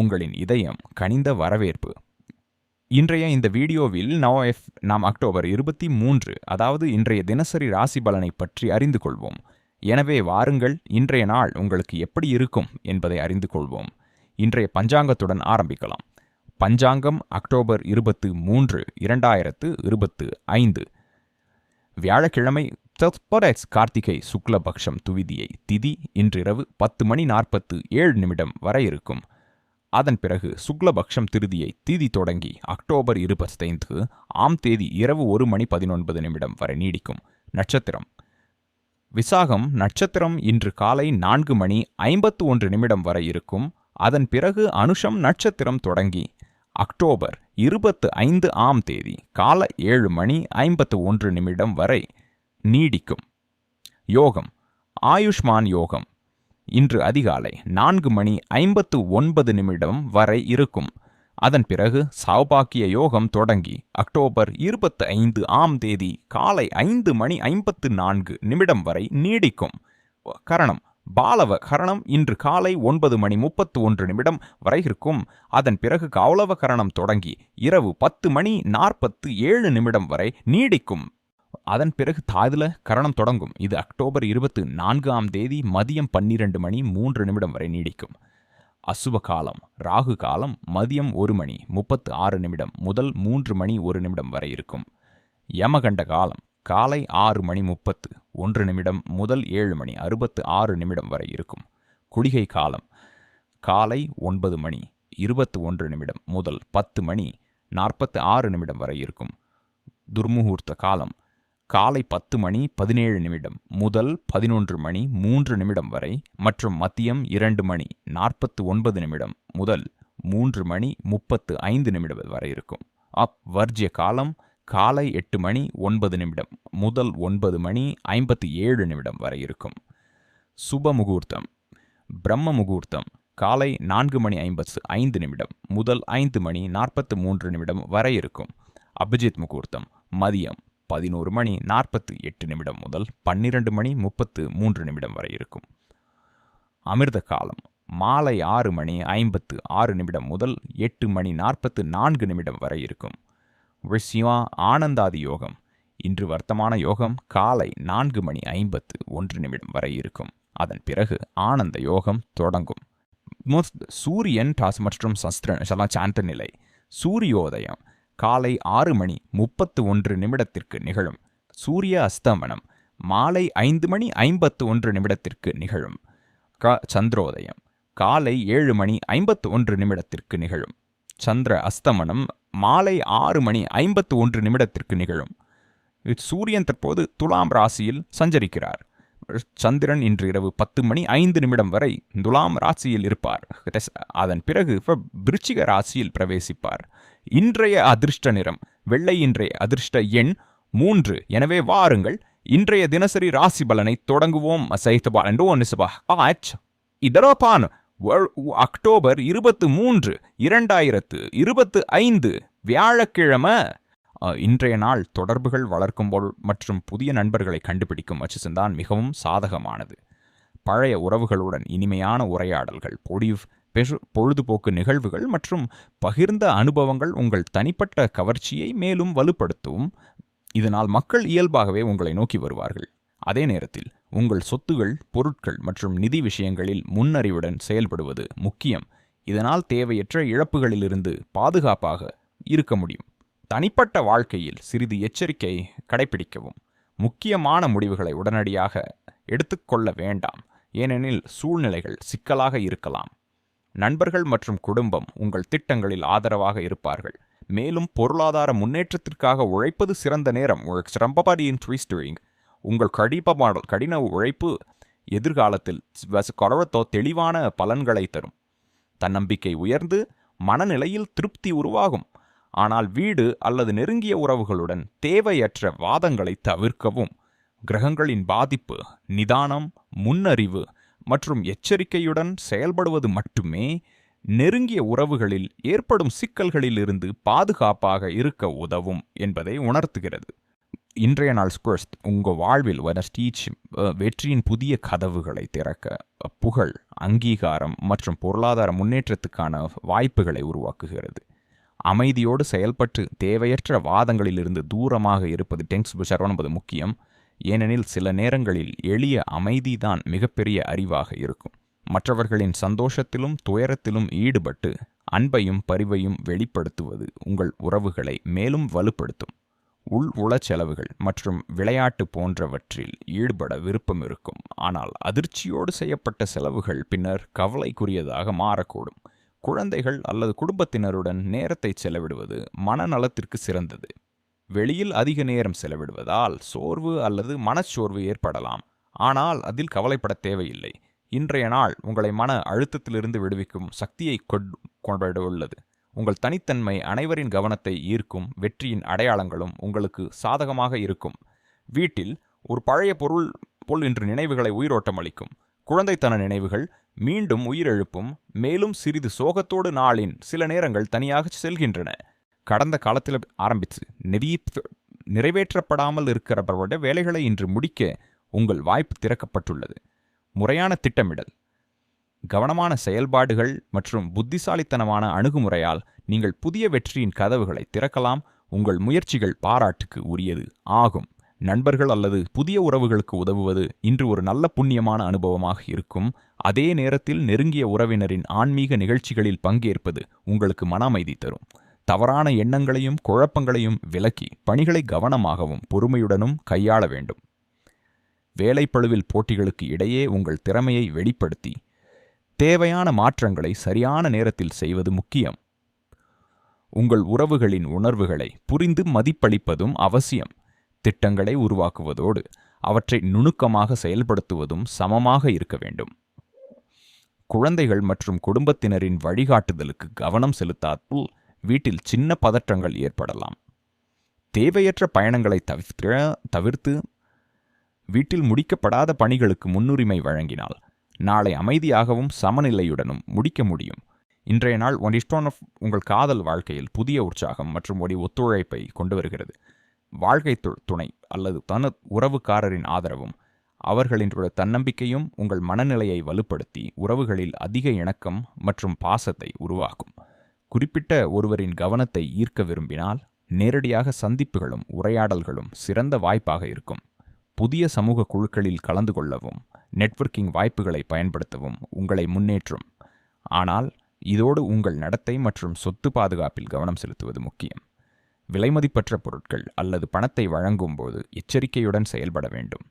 உங்களின் இதயம் கனிந்த வரவேற்பு. இன்றைய இந்த வீடியோவில் நவ எஃப் நாம் அக்டோபர் இருபத்தி மூன்று அதாவது இன்றைய தினசரி ராசி பலனை பற்றி அறிந்து கொள்வோம். எனவே வாருங்கள் இன்றைய நாள் உங்களுக்கு எப்படி இருக்கும் என்பதை அறிந்து கொள்வோம். இன்றைய பஞ்சாங்கத்துடன் ஆரம்பிக்கலாம். பஞ்சாங்கம் அக்டோபர் இருபத்து மூன்று இரண்டாயிரத்து இருபத்து ஐந்து. வியாழக்கிழமை தத்பரஸ் கார்த்திகை சுக்லபக்ஷம் துவிதியை திதி இன்றிரவு பத்து மணி நாற்பத்து ஏழு நிமிடம் வரை இருக்கும். அதன் பிறகு சுக்லபக்ஷம் திருதியை தீதி தொடங்கி அக்டோபர் இருபத்தைந்து ஆம் தேதி இரவு ஒரு மணி பதினொன்பது நிமிடம் வரை நீடிக்கும். நட்சத்திரம். விசாகம் நட்சத்திரம் இன்று காலை நான்கு மணி ஐம்பத்து ஒன்று நிமிடம் வரை இருக்கும். அதன் பிறகு அனுஷம் நட்சத்திரம் தொடங்கி அக்டோபர் இருபத்து ஐந்து ஆம் தேதி காலை ஏழு மணி ஐம்பத்து ஒன்று நிமிடம் வரை நீடிக்கும். யோகம். ஆயுஷ்மான் யோகம். இன்று அதிகாலை நான்கு மணி ஐம்பத்து ஒன்பது நிமிடம் வரை இருக்கும். அதன் பிறகு சௌபாக்கிய யோகம் தொடங்கி அக்டோபர் இருபத்தி ஐந்து ஆம் தேதி காலை ஐந்து மணி ஐம்பத்து நான்கு நிமிடம் வரை நீடிக்கும். கரணம் பாலவ கரணம் இன்று காலை ஒன்பது மணி முப்பத்து ஒன்று நிமிடம் வரை இருக்கும். அதன் பிறகு கௌளவ கரணம் தொடங்கி இரவு பத்து மணி நாற்பத்து ஏழு நிமிடம் வரை நீடிக்கும். அதன் பிறகு தாதுல கரணம் தொடங்கும். இது அக்டோபர் இருபத்து நான்காம் தேதி மதியம் பன்னிரண்டு மணி மூன்று நிமிடம் வரை நீடிக்கும். அசுப காலம் ராகு காலம் மதியம் ஒரு மணி முப்பத்து ஆறு நிமிடம் முதல் மூன்று மணி ஒரு நிமிடம் வரை இருக்கும். யமகண்ட காலம் காலை ஆறு மணி முப்பத்து ஒன்று நிமிடம் முதல் ஏழு மணி அறுபத்து ஆறு நிமிடம் வரை இருக்கும். குடிகை காலம் காலை ஒன்பது மணி இருபத்து ஒன்று நிமிடம் முதல் பத்து மணி நாற்பத்து ஆறு நிமிடம் வரை இருக்கும். துர்முகூர்த்த காலம் காலை பத்து மணி பதினேழு நிமிடம் முதல் பதினொன்று மணி மூன்று நிமிடம் வரை மற்றும் மதியம் இரண்டு மணி நாற்பத்து ஒன்பது நிமிடம் முதல் மூன்று மணி முப்பத்து ஐந்து நிமிடம் வரை இருக்கும். அப் வர்ஜிய காலம் காலை எட்டு மணி ஒன்பது நிமிடம் முதல் ஒன்பது மணி ஐம்பத்தி ஏழு நிமிடம் வரை இருக்கும். சுப முகூர்த்தம். பிரம்ம முகூர்த்தம் காலை நான்கு மணி ஐம்பத்து ஐந்து நிமிடம் முதல் ஐந்து மணி நாற்பத்து மூன்று நிமிடம் வரை இருக்கும். அபிஜித் முகூர்த்தம். மதியம் பதினோரு மணி நாற்பத்து எட்டு நிமிடம் முதல் பன்னிரண்டு மணி முப்பத்து மூன்று நிமிடம் வரை இருக்கும். அமிர்த காலம் மாலை ஆறு மணி ஐம்பத்து ஆறு நிமிடம் முதல் எட்டு மணி நாற்பத்து நான்கு நிமிடம் வரை இருக்கும். விஷயா ஆனந்தாதி யோகம் இன்று வர்த்தமான யோகம் காலை நான்கு மணி ஐம்பத்து ஒன்று நிமிடம் வரை இருக்கும். அதன் பிறகு ஆனந்த யோகம் தொடங்கும். சூரியன் டாஸ் மற்றும் சஸ்திர சாந்த நிலை. சூரியோதயம் காலை ஆறு மணி முப்பத்து ஒன்று நிமிடத்திற்கு நிகழும். சூரிய அஸ்தமனம் மாலை ஐந்து மணி ஐம்பத்து ஒன்று நிமிடத்திற்கு நிகழும். க சந்திரோதயம் காலை ஏழு மணி ஐம்பத்து ஒன்று நிமிடத்திற்கு நிகழும். சந்திர அஸ்தமனம் மாலை ஆறு மணி ஐம்பத்து ஒன்று நிமிடத்திற்கு நிகழும். சூரியன் தற்போது துலாம் ராசியில் சஞ்சரிக்கிறார். சந்திரன் இன்று இரவு பத்து மணி ஐந்து நிமிடம் வரை துலாம் ராசியில் இருப்பார். அதன் பிறகு விருச்சிக ராசியில் பிரவேசிப்பார். இன்றைய அதிர்ஷ்ட நிறம் வெள்ளை இன்றைய அதிர்ஷ்ட எண் மூன்று. எனவே வாருங்கள் இன்றைய தினசரி ராசி பலனை தொடங்குவோம். இதரோபான் அக்டோபர் இருபத்து மூன்று இரண்டாயிரத்து இருபத்து ஐந்து வியாழக்கிழமை. இன்றைய நாள் தொடர்புகள் வளர்க்கும் மற்றும் புதிய நண்பர்களை கண்டுபிடிக்கும் அச்சுசந்தான் மிகவும் சாதகமானது. பழைய உறவுகளுடன் இனிமையான உரையாடல்கள் பொடிவ் பெரு பொழுதுபோக்கு நிகழ்வுகள் மற்றும் பகிர்ந்த அனுபவங்கள் உங்கள் தனிப்பட்ட கவர்ச்சியை மேலும் வலுப்படுத்தவும் இதனால் மக்கள் இயல்பாகவே உங்களை நோக்கி வருவார்கள். அதே நேரத்தில் உங்கள் சொத்துகள் பொருட்கள் மற்றும் நிதி விஷயங்களில் முன்னறிவுடன் செயல்படுவது முக்கியம். இதனால் தேவையற்ற இழப்புகளிலிருந்து பாதுகாப்பாக இருக்க முடியும். தனிப்பட்ட வாழ்க்கையில் சிறிது எச்சரிக்கை கடைபிடிக்கவும். முக்கியமான முடிவுகளை உடனடியாக எடுத்துக்கொள்ள வேண்டாம். ஏனெனில் சூழ்நிலைகள் சிக்கலாக இருக்கலாம். நண்பர்கள் மற்றும் குடும்பம் உங்கள் திட்டங்களில் ஆதரவாக இருப்பார்கள். மேலும் பொருளாதார முன்னேற்றத்திற்காக உழைப்பது சிறந்த நேரம். சிரம்பபாடியின் ட்விஸ்டரிங் உங்கள் கடிப்பமான கடின உழைப்பு எதிர்காலத்தில் கொரவத்தோ தெளிவான பலன்களை தரும். தன்னம்பிக்கை உயர்ந்து மனநிலையில் திருப்தி உருவாகும். ஆனால் வீடு அல்லது நெருங்கிய உறவுகளுடன் தேவையற்ற வாதங்களை தவிர்க்கவும். கிரகங்களின் பாதிப்பு நிதானம் முன்னறிவு மற்றும் எச்சரிக்கையுடன் செயல்படுவது மட்டுமே நெருங்கிய உறவுகளில் ஏற்படும் சிக்கல்களிலிருந்து பாதுகாப்பாக இருக்க உதவும் என்பதை உணர்த்துகிறது. இன்றைய நாள் ஸ்குவர்ஸ் உங்கள் வாழ்வில் வர ஸ்டீச் வெற்றியின் புதிய கதவுகளை திறக்க புகழ் அங்கீகாரம் மற்றும் பொருளாதார முன்னேற்றத்துக்கான வாய்ப்புகளை உருவாக்குகிறது. அமைதியோடு செயல்பட்டு தேவையற்ற வாதங்களிலிருந்து தூரமாக இருப்பது டெங்ஸ் ஒன்பது முக்கியம். ஏனெனில் சில நேரங்களில் எளிய அமைதிதான் மிகப்பெரிய அறிவாக இருக்கும். மற்றவர்களின் சந்தோஷத்திலும் துயரத்திலும் ஈடுபட்டு அன்பையும் பரிவையும் வெளிப்படுத்துவது உங்கள் உறவுகளை மேலும் வலுப்படுத்தும். உள் உளச்செலவுகள் மற்றும் விளையாட்டு போன்றவற்றில் ஈடுபட விருப்பம் இருக்கும். ஆனால் அதிர்ச்சியோடு செய்யப்பட்ட செலவுகள் பின்னர் கவலைக்குரியதாக மாறக்கூடும். குழந்தைகள் அல்லது குடும்பத்தினருடன் நேரத்தை செலவிடுவது மனநலத்திற்கு சிறந்தது. வெளியில் அதிக நேரம் செலவிடுவதால் சோர்வு அல்லது மனச்சோர்வு ஏற்படலாம். ஆனால் அதில் கவலைப்பட தேவையில்லை. இன்றைய நாள் உங்களை மன அழுத்தத்திலிருந்து விடுவிக்கும் சக்தியை கொண்டு உள்ளது உங்கள் தனித்தன்மை அனைவரின் கவனத்தை ஈர்க்கும் வெற்றியின் அடையாளங்களும் உங்களுக்கு சாதகமாக இருக்கும். வீட்டில் ஒரு பழைய பொருள் போல் இன்று நினைவுகளை உயிரோட்டம் அளிக்கும். குழந்தைத்தன நினைவுகள் மீண்டும் உயிரெழுப்பும் மேலும் சிறிது சோகத்தோடு நாளின் சில நேரங்கள் தனியாக செல்கின்றன. கடந்த காலத்தில் ஆரம்பித்து நிறைய நிறைவேற்றப்படாமல் இருக்கிறவரோட வேலைகளை இன்று முடிக்க உங்கள் வாய்ப்பு திறக்கப்பட்டுள்ளது. முறையான திட்டமிடல் கவனமான செயல்பாடுகள் மற்றும் புத்திசாலித்தனமான அணுகுமுறையால் நீங்கள் புதிய வெற்றியின் கதவுகளை திறக்கலாம். உங்கள் முயற்சிகள் பாராட்டுக்கு உரியது ஆகும். நண்பர்கள் அல்லது புதிய உறவுகளுக்கு உதவுவது இன்று ஒரு நல்ல புண்ணியமான அனுபவமாக இருக்கும். அதே நேரத்தில் நெருங்கிய உறவினரின் ஆன்மீக நிகழ்ச்சிகளில் பங்கேற்பது உங்களுக்கு மன அமைதி தரும். தவறான எண்ணங்களையும் குழப்பங்களையும் விலக்கி பணிகளை கவனமாகவும் பொறுமையுடனும் கையாள வேண்டும். வேலைப்பளுவில் போட்டிகளுக்கு இடையே உங்கள் திறமையை வெளிப்படுத்தி தேவையான மாற்றங்களை சரியான நேரத்தில் செய்வது முக்கியம். உங்கள் உறவுகளின் உணர்வுகளை புரிந்து மதிப்பளிப்பதும் அவசியம். திட்டங்களை உருவாக்குவதோடு அவற்றை நுணுக்கமாக செயல்படுத்துவதும் சமமாக இருக்க வேண்டும். குழந்தைகள் மற்றும் குடும்பத்தினரின் வழிகாட்டுதலுக்கு கவனம் செலுத்தாமல் வீட்டில் சின்ன பதற்றங்கள் ஏற்படலாம். தேவையற்ற பயணங்களை தவிர்க்க தவிர்த்து வீட்டில் முடிக்கப்படாத பணிகளுக்கு முன்னுரிமை வழங்கினால் நாளை அமைதியாகவும் சமநிலையுடனும் முடிக்க முடியும். இன்றைய நாள் ஒன் இஸ்டோன் ஆஃப் உங்கள் காதல் வாழ்க்கையில் புதிய உற்சாகம் மற்றும் ஒரு ஒத்துழைப்பை கொண்டு வருகிறது. வாழ்க்கை துணை அல்லது தன உறவுக்காரரின் ஆதரவும் அவர்களின் தன்னம்பிக்கையும் உங்கள் மனநிலையை வலுப்படுத்தி உறவுகளில் அதிக இணக்கம் மற்றும் பாசத்தை உருவாக்கும். குறிப்பிட்ட ஒருவரின் கவனத்தை ஈர்க்க விரும்பினால் நேரடியாக சந்திப்புகளும் உரையாடல்களும் சிறந்த வாய்ப்பாக இருக்கும். புதிய சமூக குழுக்களில் கலந்து கொள்ளவும் நெட்வொர்க்கிங் வாய்ப்புகளை பயன்படுத்தவும் உங்களை முன்னேற்றும். ஆனால் இதோடு உங்கள் நடத்தை மற்றும் சொத்து பாதுகாப்பில் கவனம் செலுத்துவது முக்கியம். விலைமதிப்பற்ற பொருட்கள் அல்லது பணத்தை வழங்கும்போது எச்சரிக்கையுடன் செயல்பட வேண்டும்.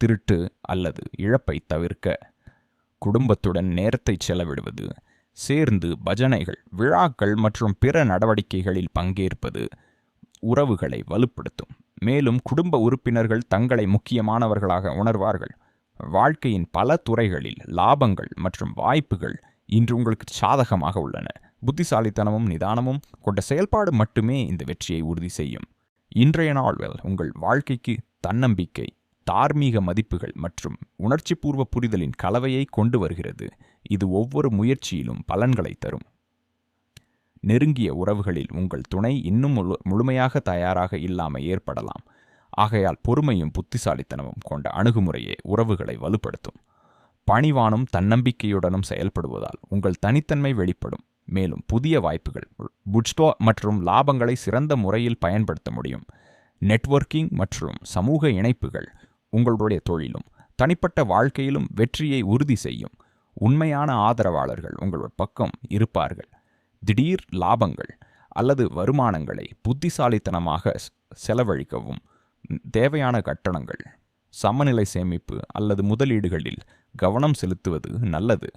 திருட்டு அல்லது இழப்பை தவிர்க்க. குடும்பத்துடன் நேரத்தை செலவிடுவது சேர்ந்து பஜனைகள் விழாக்கள் மற்றும் பிற நடவடிக்கைகளில் பங்கேற்பது உறவுகளை வலுப்படுத்தும். மேலும் குடும்ப உறுப்பினர்கள் தங்களை முக்கியமானவர்களாக உணர்வார்கள். வாழ்க்கையின் பல துறைகளில் லாபங்கள் மற்றும் வாய்ப்புகள் இன்று உங்களுக்கு சாதகமாக உள்ளன. புத்திசாலித்தனமும் நிதானமும் கொண்ட செயல்பாடு மட்டுமே இந்த வெற்றியை உறுதி செய்யும். இன்றைய நாள் உங்கள் வாழ்க்கைக்கு தன்னம்பிக்கை தார்மீக மதிப்புகள் மற்றும் உணர்ச்சிபூர்வ புரிதலின் கலவையை கொண்டு வருகிறது. இது ஒவ்வொரு முயற்சியிலும் பலன்களை தரும். நெருங்கிய உறவுகளில் உங்கள் துணை இன்னும் முழு முழுமையாக தயாராக இல்லாமல் ஏற்படலாம். ஆகையால் பொறுமையும் புத்திசாலித்தனமும் கொண்ட அணுகுமுறையே உறவுகளை வலுப்படுத்தும். பணிவானும் தன்னம்பிக்கையுடனும் செயல்படுவதால் உங்கள் தனித்தன்மை வெளிப்படும். மேலும் புதிய வாய்ப்புகள் புட்ஸ்டோ மற்றும் லாபங்களை சிறந்த முறையில் பயன்படுத்த முடியும். நெட்வொர்க்கிங் மற்றும் சமூக இணைப்புகள் உங்களுடைய தொழிலும் தனிப்பட்ட வாழ்க்கையிலும் வெற்றியை உறுதி செய்யும் உண்மையான ஆதரவாளர்கள் உங்கள் பக்கம் இருப்பார்கள். திடீர் லாபங்கள் அல்லது வருமானங்களை புத்திசாலித்தனமாக செலவழிக்கவும். தேவையான கட்டணங்கள் சமநிலை சேமிப்பு அல்லது முதலீடுகளில் கவனம் செலுத்துவது நல்லது.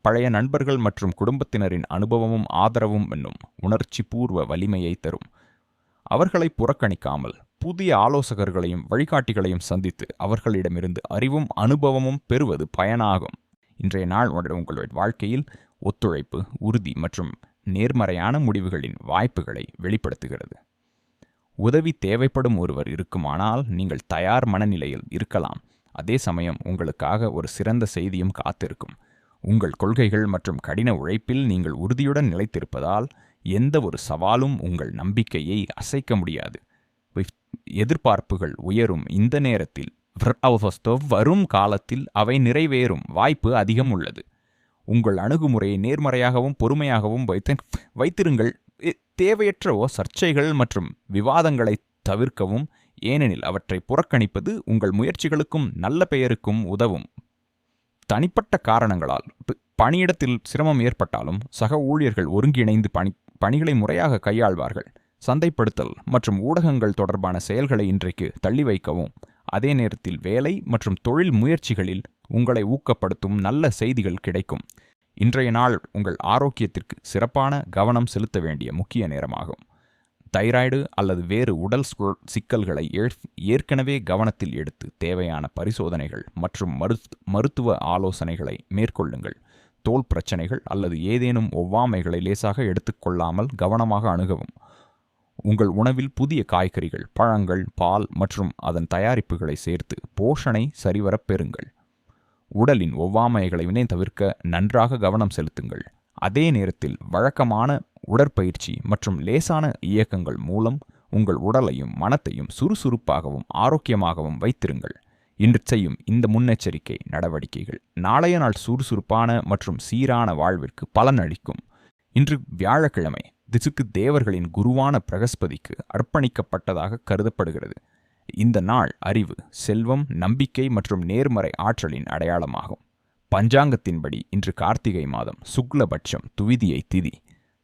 பழைய நண்பர்கள் மற்றும் குடும்பத்தினரின் அனுபவமும் ஆதரவும் என்னும் உணர்ச்சி பூர்வ வலிமையை தரும். அவர்களை புறக்கணிக்காமல் புதிய ஆலோசகர்களையும் வழிகாட்டிகளையும் சந்தித்து அவர்களிடமிருந்து அறிவும் அனுபவமும் பெறுவது பயனாகும். இன்றைய நாள் உங்களுடைய உங்களுடைய வாழ்க்கையில் ஒத்துழைப்பு உறுதி மற்றும் நேர்மறையான முடிவுகளின் வாய்ப்புகளை வெளிப்படுத்துகிறது. உதவி தேவைப்படும் ஒருவர் இருக்குமானால் நீங்கள் தயார் மனநிலையில் இருக்கலாம். அதே சமயம் உங்களுக்காக ஒரு சிறந்த செய்தியும் காத்திருக்கும். உங்கள் கொள்கைகள் மற்றும் கடின உழைப்பில் நீங்கள் உறுதியுடன் நிலைத்திருப்பதால் எந்த ஒரு சவாலும் உங்கள் நம்பிக்கையை அசைக்க முடியாது. எதிர்பார்ப்புகள் உயரும் இந்த நேரத்தில். விரட்டாவஸ்தோ வரும் காலத்தில் அவை நிறைவேறும் வாய்ப்பு அதிகம் உள்ளது. உங்கள் அணுகுமுறையை நேர்மறையாகவும் பொறுமையாகவும் வைத்து வைத்திருங்கள். தேவையற்றவோ சர்ச்சைகள் மற்றும் விவாதங்களை தவிர்க்கவும். ஏனெனில் அவற்றை புறக்கணிப்பது உங்கள் முயற்சிகளுக்கும் நல்ல பெயருக்கும் உதவும். தனிப்பட்ட காரணங்களால் பணியிடத்தில் சிரமம் ஏற்பட்டாலும் சக ஊழியர்கள் ஒருங்கிணைந்து பணி பணிகளை முறையாக கையாள்வார்கள். சந்தைப்படுத்தல் மற்றும் ஊடகங்கள் தொடர்பான செயல்களை இன்றைக்கு தள்ளி வைக்கவும். அதே நேரத்தில் வேலை மற்றும் தொழில் முயற்சிகளில் உங்களை ஊக்கப்படுத்தும் நல்ல செய்திகள் கிடைக்கும். இன்றைய நாள் உங்கள் ஆரோக்கியத்திற்கு சிறப்பான கவனம் செலுத்த வேண்டிய முக்கிய நேரமாகும். தைராய்டு அல்லது வேறு உடல் சிக்கல்களை ஏற்கனவே கவனத்தில் எடுத்து தேவையான பரிசோதனைகள் மற்றும் மருத்துவ ஆலோசனைகளை மேற்கொள்ளுங்கள். தோல் பிரச்சனைகள் அல்லது ஏதேனும் ஒவ்வாமைகளை லேசாக எடுத்துக்கொள்ளாமல் கவனமாக அணுகவும். உங்கள் உணவில் புதிய காய்கறிகள் பழங்கள் பால் மற்றும் அதன் தயாரிப்புகளை சேர்த்து போஷனை சரிவரப் பெறுங்கள். உடலின் ஒவ்வாமைகளை வினை தவிர்க்க நன்றாக கவனம் செலுத்துங்கள். அதே நேரத்தில் வழக்கமான உடற்பயிற்சி மற்றும் லேசான இயக்கங்கள் மூலம் உங்கள் உடலையும் மனத்தையும் சுறுசுறுப்பாகவும் ஆரோக்கியமாகவும் வைத்திருங்கள். இன்று செய்யும் இந்த முன்னெச்சரிக்கை நடவடிக்கைகள் நாளைய நாள் சுறுசுறுப்பான மற்றும் சீரான வாழ்விற்கு பலனளிக்கும். இன்று வியாழக்கிழமை திசுக்கு தேவர்களின் குருவான பிரகஸ்பதிக்கு அர்ப்பணிக்கப்பட்டதாக கருதப்படுகிறது. இந்த நாள் அறிவு செல்வம் நம்பிக்கை மற்றும் நேர்மறை ஆற்றலின் அடையாளமாகும். பஞ்சாங்கத்தின்படி இன்று கார்த்திகை மாதம் சுக்லபட்சம் துவிதியை திதி.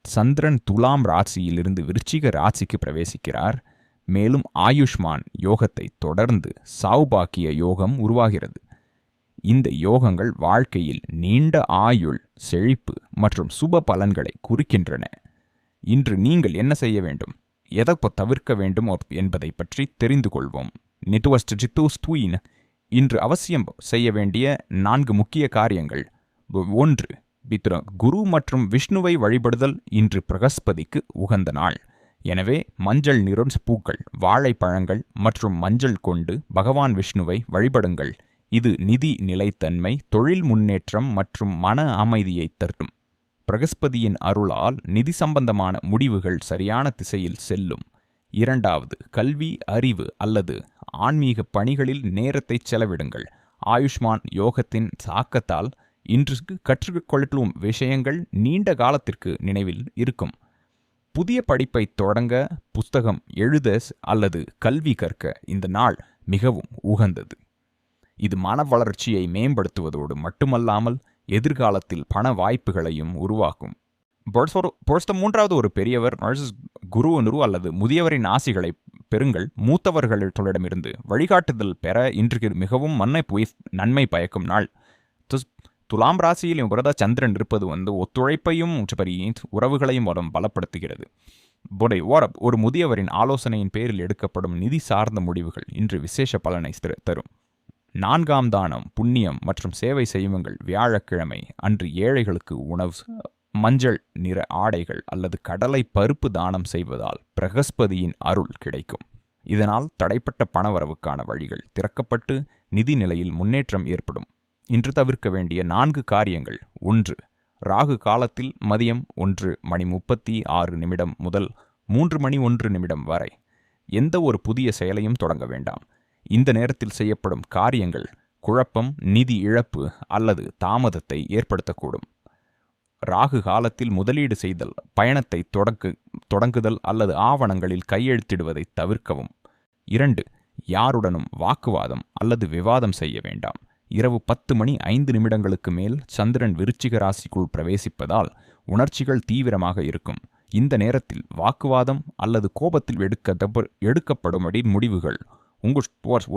சந்திரன் துலாம் ராசியிலிருந்து விருச்சிக ராசிக்கு பிரவேசிக்கிறார். மேலும் ஆயுஷ்மான் யோகத்தை தொடர்ந்து சௌபாக்கிய யோகம் உருவாகிறது. இந்த யோகங்கள் வாழ்க்கையில் நீண்ட ஆயுள் செழிப்பு மற்றும் சுப பலன்களை குறிக்கின்றன. இன்று நீங்கள் என்ன செய்ய வேண்டும்? எதை தவிர்க்க வேண்டும் என்பதை பற்றி தெரிந்து கொள்வோம். நெட்வஸ்ட் ஜித்தோஸ் ட்வீன் இன்று அவசியம் செய்ய வேண்டிய நான்கு முக்கிய காரியங்கள். ஒன்று பித்ர குரு மற்றும் விஷ்ணுவை வழிபடுதல் இன்று பிரகஸ்பதிக்கு உகந்த நாள். எனவே மஞ்சள் நிறம் பூக்கள் வாழைப்பழங்கள் மற்றும் மஞ்சள் கொண்டு பகவான் விஷ்ணுவை வழிபடுங்கள். இது நிதி நிலைத்தன்மை தொழில் முன்னேற்றம் மற்றும் மன அமைதியை தரும் பிரகஸ்பதியின் அருளால் நிதி சம்பந்தமான முடிவுகள் சரியான திசையில் செல்லும். இரண்டாவது கல்வி அறிவு அல்லது ஆன்மீக பணிகளில் நேரத்தை செலவிடுங்கள். ஆயுஷ்மான் யோகத்தின் தாக்கத்தால் இன்று கற்றுக்கொள்ளும் விஷயங்கள் நீண்ட காலத்திற்கு நினைவில் இருக்கும். புதிய படிப்பை தொடங்க புஸ்தகம் எழுத அல்லது கல்வி கற்க இந்த நாள் மிகவும் உகந்தது. இது மன வளர்ச்சியை மேம்படுத்துவதோடு மட்டுமல்லாமல் எதிர்காலத்தில் பண வாய்ப்புகளையும் உருவாக்கும். பொருத்த- பொருத்த மூன்றாவது ஒரு பெரியவர் நர்சஸ் குரு நுரு அல்லது முதியவரின் ஆசிகளை பெறுங்கள். மூத்தவர்களிடமிருந்து வழிகாட்டுதல் பெற இன்றைக்கு மிகவும் மன்னை புய் நன்மை பயக்கும் நாள். துஸ்- துலாம் ராசியில் இவரதா சந்திரன் இருப்பது வந்து ஒத்துழைப்பையும் உச்சபரி உறவுகளையும் வரும் பலப்படுத்துகிறது. புடை ஓரப் ஒரு முதியவரின் ஆலோசனையின் பேரில் எடுக்கப்படும் நிதி சார்ந்த முடிவுகள் இன்று விசேஷ பலனை திரு- தரும். நான்காம் தானம் புண்ணியம் மற்றும் சேவை செய்யுங்கள். வியாழக்கிழமை அன்று ஏழைகளுக்கு உணவு மஞ்சள் நிற ஆடைகள் அல்லது கடலை பருப்பு தானம் செய்வதால் பிரகஸ்பதியின் அருள் கிடைக்கும். இதனால் தடைப்பட்ட பணவரவுக்கான வழிகள் திறக்கப்பட்டு நிதி நிலையில் முன்னேற்றம் ஏற்படும். இன்று தவிர்க்க வேண்டிய நான்கு காரியங்கள். ஒன்று ராகு காலத்தில் மதியம் ஒன்று மணி முப்பத்தி ஆறு நிமிடம் முதல் மூன்று மணி ஒன்று நிமிடம் வரை எந்த ஒரு புதிய செயலையும் தொடங்க வேண்டாம். இந்த நேரத்தில் செய்யப்படும் காரியங்கள் குழப்பம் நிதி இழப்பு அல்லது தாமதத்தை ஏற்படுத்தக்கூடும். ராகு காலத்தில் முதலீடு செய்தல் பயணத்தை தொடக்கு தொடங்குதல் அல்லது ஆவணங்களில் கையெழுத்திடுவதை தவிர்க்கவும். இரண்டு யாருடனும் வாக்குவாதம் அல்லது விவாதம் செய்ய வேண்டாம். இரவு பத்து மணி ஐந்து நிமிடங்களுக்கு மேல் சந்திரன் விருச்சிக ராசிக்குள் பிரவேசிப்பதால் உணர்ச்சிகள் தீவிரமாக இருக்கும். இந்த நேரத்தில் வாக்குவாதம் அல்லது கோபத்தில் எடுக்க எடுக்கப்படும்படி முடிவுகள் உங்கள்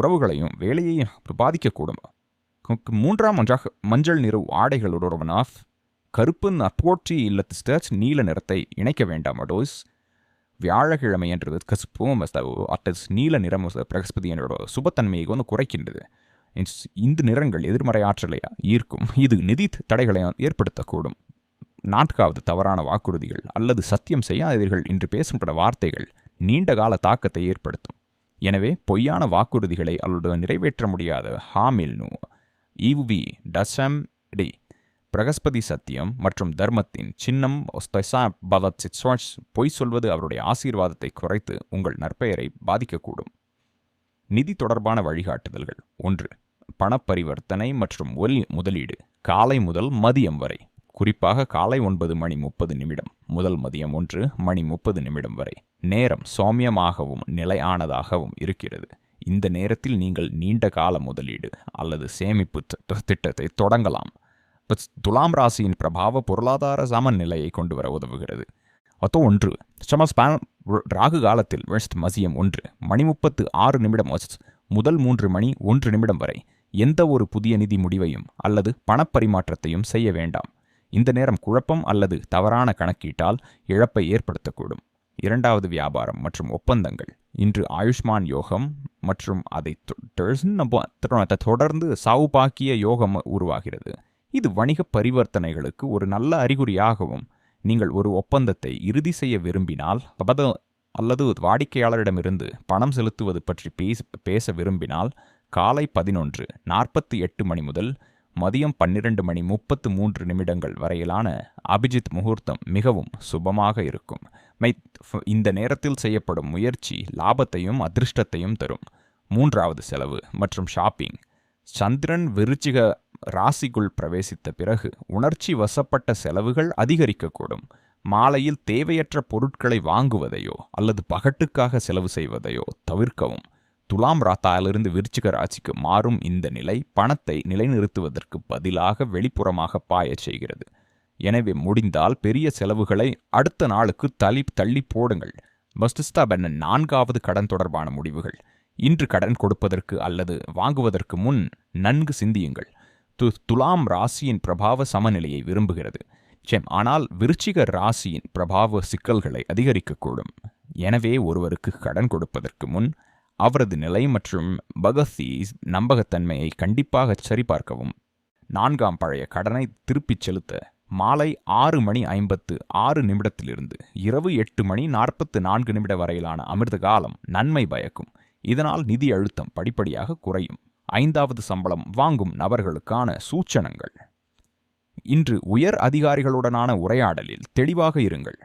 உறவுகளையும் வேலையையும் பாதிக்கக்கூடும் மூன்றாம் ஒன்றாக மஞ்சள் நிற ஆடைகளுடன் ஆஃப் கருப்பு நற்போற்றி இல்லத்து ஸ்டர்ச் நீல நிறத்தை இணைக்க வேண்டாம் அடோஸ். வியாழக்கிழமை என்றது கசுப்பும் அட்டஸ் நீல நிறம் பிரகஸ்பதி என்னோட சுபத்தன்மையை வந்து குறைக்கின்றது. இந்த நிறங்கள் எதிர்மறை ஆற்றலை ஈர்க்கும். இது நிதி தடைகளை ஏற்படுத்தக்கூடும். நான்காவது தவறான வாக்குறுதிகள் அல்லது சத்தியம் செய்யாதீர்கள் என்று பேசப்பட்ட வார்த்தைகள் நீண்ட கால தாக்கத்தை ஏற்படுத்தும். எனவே பொய்யான வாக்குறுதிகளை அவளுடன் நிறைவேற்ற முடியாத. ஹாமில்னு. ஈவுவி டசம் டி. பிரகஸ்பதி சத்தியம் மற்றும் தர்மத்தின் சின்னம் ஒஸ்தசா பவத் பொய் சொல்வது அவருடைய ஆசீர்வாதத்தை குறைத்து உங்கள் நற்பெயரை பாதிக்கக்கூடும். நிதி தொடர்பான வழிகாட்டுதல்கள். ஒன்று பணப்பரிவர்த்தனை மற்றும் ஒலி முதலீடு. காலை முதல் மதியம் வரை. குறிப்பாக காலை ஒன்பது மணி முப்பது நிமிடம். முதல் மதியம் ஒன்று மணி முப்பது நிமிடம் வரை. நேரம் சௌமியமாகவும் நிலையானதாகவும் இருக்கிறது. இந்த நேரத்தில் நீங்கள் நீண்ட கால முதலீடு அல்லது சேமிப்பு திட்டத்தை தொடங்கலாம். துலாம் ராசியின் பிரபாவ பொருளாதார சமநிலையை கொண்டு வர உதவுகிறது. அத்தோ ஒன்று சம ராகு காலத்தில் வெஸ்ட் மதியம் ஒன்று மணி முப்பத்து ஆறு நிமிடம் முதல் மூன்று மணி ஒன்று நிமிடம் வரை எந்த ஒரு புதிய நிதி முடிவையும் அல்லது பணப்பரிமாற்றத்தையும் செய்ய வேண்டாம். இந்த நேரம் குழப்பம் அல்லது தவறான கணக்கீட்டால் இழப்பை ஏற்படுத்தக்கூடும். இரண்டாவது வியாபாரம் மற்றும் ஒப்பந்தங்கள். இன்று ஆயுஷ்மான் யோகம் மற்றும் அதை தொ- தொடர்ந்து- தொடர்ந்து யோகம் உருவாகிறது. இது வணிக பரிவர்த்தனைகளுக்கு ஒரு நல்ல அறிகுறியாகவும் நீங்கள் ஒரு ஒப்பந்தத்தை இறுதி செய்ய விரும்பினால் பத அல்லது வாடிக்கையாளரிடமிருந்து பணம் செலுத்துவது பற்றி பேச பேச விரும்பினால் காலை பதினொன்று நாற்பத்தி எட்டு மணி முதல் மதியம் பன்னிரண்டு மணி முப்பத்து மூன்று நிமிடங்கள் வரையிலான அபிஜித் முகூர்த்தம் மிகவும் சுபமாக இருக்கும். இந்த நேரத்தில் செய்யப்படும் முயற்சி லாபத்தையும் அதிர்ஷ்டத்தையும் தரும். மூன்றாவது செலவு மற்றும் ஷாப்பிங். சந்திரன் விருச்சிக ராசிக்குள் பிரவேசித்த பிறகு உணர்ச்சி வசப்பட்ட செலவுகள் அதிகரிக்கக்கூடும். மாலையில் தேவையற்ற பொருட்களை வாங்குவதையோ அல்லது பகட்டுக்காக செலவு செய்வதையோ தவிர்க்கவும். துலாம் ராத்தாலிருந்து விருச்சிக ராசிக்கு மாறும் இந்த நிலை பணத்தை நிலைநிறுத்துவதற்கு பதிலாக வெளிப்புறமாக பாயச் செய்கிறது. எனவே முடிந்தால் பெரிய செலவுகளை அடுத்த நாளுக்கு தள்ளி தள்ளி போடுங்கள். மஸ்டிஸ்தாபென்ன நான்காவது கடன் தொடர்பான முடிவுகள். இன்று கடன் கொடுப்பதற்கு அல்லது வாங்குவதற்கு முன் நன்கு சிந்தியுங்கள். து துலாம் ராசியின் பிரபாவ சமநிலையை விரும்புகிறது. செம் ஆனால் விருச்சிக ராசியின் பிரபாவ சிக்கல்களை அதிகரிக்கக்கூடும். எனவே ஒருவருக்கு கடன் கொடுப்பதற்கு முன் அவரது நிலை மற்றும் பகத்தி நம்பகத்தன்மையை கண்டிப்பாக சரிபார்க்கவும். நான்காம் பழைய கடனை திருப்பிச் செலுத்த மாலை ஆறு மணி ஐம்பத்து ஆறு நிமிடத்திலிருந்து இரவு எட்டு மணி நாற்பத்து நான்கு நிமிட வரையிலான அமிர்த காலம் நன்மை பயக்கும். இதனால் நிதி அழுத்தம் படிப்படியாக குறையும். ஐந்தாவது சம்பளம் வாங்கும் நபர்களுக்கான சூச்சனங்கள். இன்று உயர் அதிகாரிகளுடனான உரையாடலில் தெளிவாக இருங்கள்.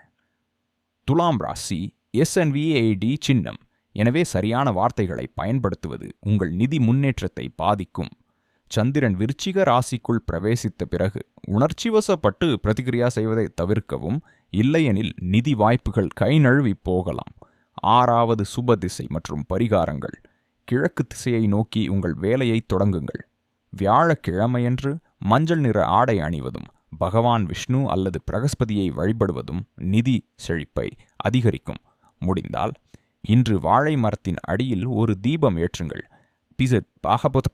துலாம் ராசி எஸ்என்விஏடி சின்னம். எனவே சரியான வார்த்தைகளை பயன்படுத்துவது உங்கள் நிதி முன்னேற்றத்தை பாதிக்கும். சந்திரன் விருச்சிக ராசிக்குள் பிரவேசித்த பிறகு உணர்ச்சிவசப்பட்டு பிரதிகிரியா செய்வதை தவிர்க்கவும் இல்லையெனில் நிதி வாய்ப்புகள் கை நழுவி போகலாம். ஆறாவது சுப திசை மற்றும் பரிகாரங்கள். கிழக்கு திசையை நோக்கி உங்கள் வேலையை தொடங்குங்கள். வியாழக்கிழமையன்று மஞ்சள் நிற ஆடை அணிவதும் பகவான் விஷ்ணு அல்லது பிரகஸ்பதியை வழிபடுவதும் நிதி செழிப்பை அதிகரிக்கும். முடிந்தால் இன்று வாழை மரத்தின் அடியில் ஒரு தீபம் ஏற்றுங்கள். பிசத் பாகபத்